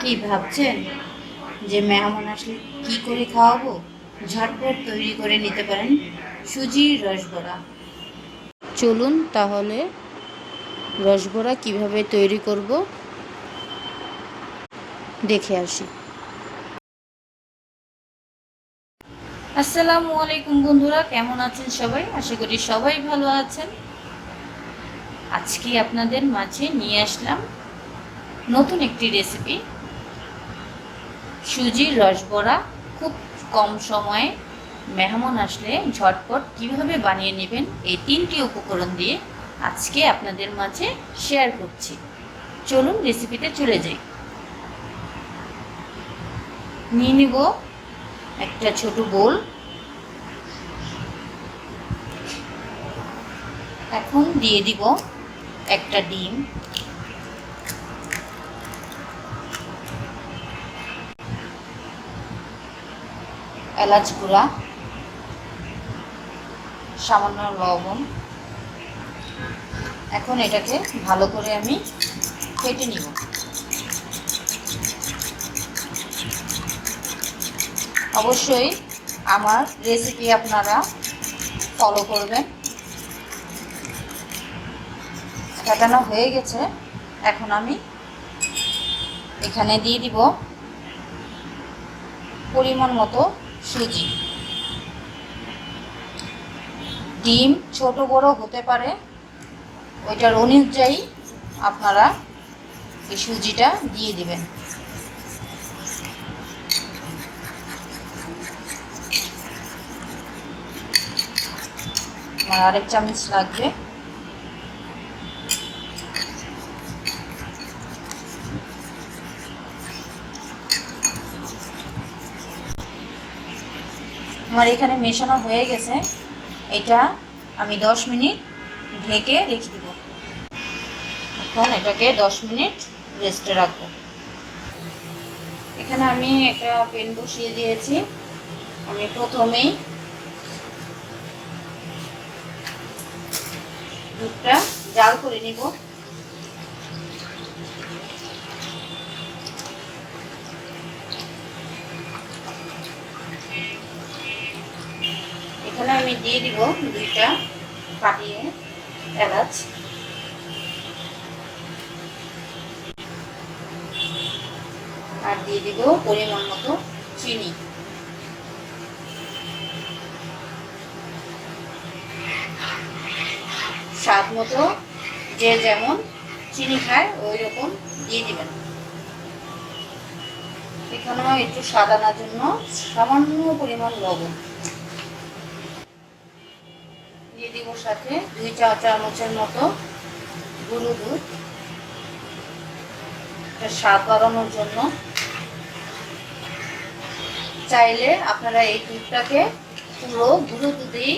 কি ভাবছেন? যে মেহমান আসলে কি করে খাওয়াবো? ঝটপট তৈরি করে নিতে পারেন সুজির রসবড়া চলুন তাহলে রসবড়া কীভাবে তৈরি করব? দেখে আসি। আসসালামু আলাইকুম বন্ধুরা কেমন আছেন সবাই? আশা করি সবাই ভালো আছেন। আজকে আপনাদের মাঝে নিয়ে আসলাম নতুন একটি রেসিপি সুজির রসবড়া খুব কম সময়ে মেহমান আসলে ঝটপট কীভাবে বানিয়ে নেবেন এই তিনটি উপকরণ দিয়ে আজকে আপনাদের মাঝে শেয়ার করছি। চলুন রেসিপিতে চলে যাই। নিয়ে নিব একটা ছোট বোল এখন দিয়ে দিব একটা ডিম। এলাচ গুঁড়া, সামান্য লবণ। এখন এটাকে ভালো করে আমি কেটে নিব। অবশ্যই আমার রেসিপি আপনারা ফলো করবেন। কাটানো হয়ে গেছে। এখন আমি এখানে দিয়ে দিব পরিমাণ মতো সুজি। ডিম ছোট বড় হতে পারে, ওইটার অনুযায়ী আপনারা এই সুজিটা দিয়ে দিবেন। আরেক চামচ লাগবে। আমার এখানে মেশানো হয়ে গেছে। এটা আমি দশ মিনিট ঢেকে রেখে দিব। এখন এটাকে দশ মিনিট রেস্টে রাখব। এখানে আমি একটা পেন বসিয়ে দিয়েছি। আমি প্রথমেই দুধটা জাল করে নিব। আমি দিয়ে দিব দুইটা ফাটিয়ে এলাচ। আর দিয়ে দিব পরিমাণ মতো চিনি। স্বাদ মতো যে যেমন চিনি খায়, ওই রকম দিয়ে দিবেন। এখানেও একটু স্বাদ আনার জন্য সামান্য পরিমাণ লবণ। সাথে, দুই চা চামচের মতো গুঁড়ো দুধ স্বাদ বাড়ানোর জন্য। চাইলে আপনারা এই দুধটাকে পুরো গুঁড়ো দুধেই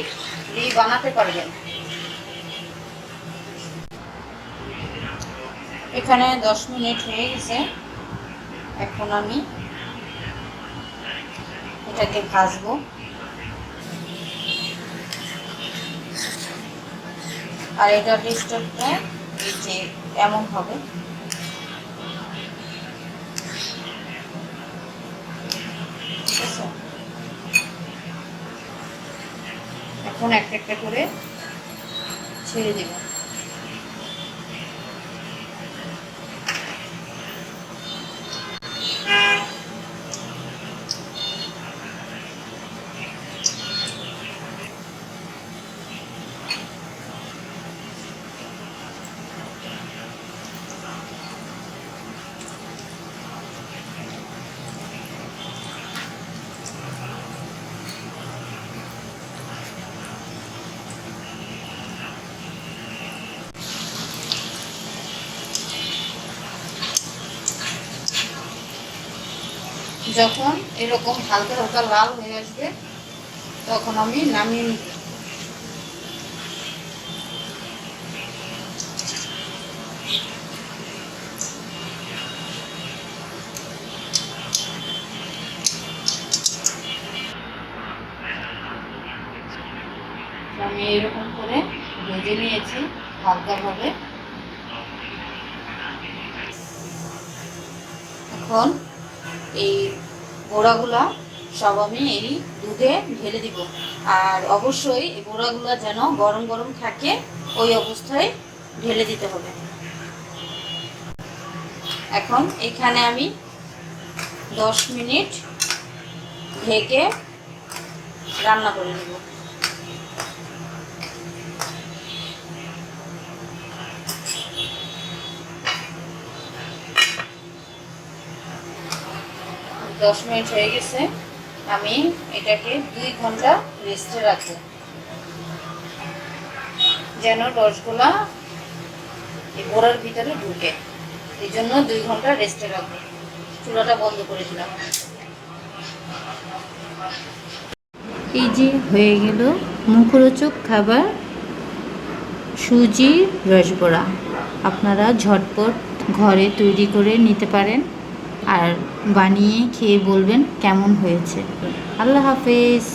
দিয়ে বানাতে পারবেন। এখানে দশ মিনিট হয়ে গেছে। এখন আমি এটাকে ভাজবো। আর এটা টেস্টারটা এই যে এমন হবে। এখন একটা একটা করে ছেড়ে দেব। যখন এরকম হালকা হালকা লাল হয়ে আসবে, তখন আমি নামিয়ে নিব। আমি এরকম করে ভেজে নিয়েছি হালকাভাবে। এখন এই গোড়াগুলা সব আমি এই দুধে ঢেলে দিব। আর অবশ্যই এই গোড়াগুলা যেন গরম গরম থাকে, ওই অবস্থায় ঢেলে দিতে হবে। এখন এখানে আমি দশ মিনিট ঢেকে রান্না করে নেব। দশ মিনিট হয়ে গেছে, আমি এটাকে দুই ঘণ্টা রেস্টে রাখব। যেন রসগোল্লা এই গোড়ার ভিতরে ঢুকে। এই জন্য দুই ঘণ্টা রেস্টে রাখব। চুলাটা বন্ধ করে দিলাম। এই যে হয়ে গেল মুখরোচক খাবার সুজি রসবড়া আপনারা ঝটপট ঘরে তৈরি করে নিতে পারেন। আর বানিয়ে খেয়ে বলবেন কেমন হয়েছে। আল্লাহ হাফেজ।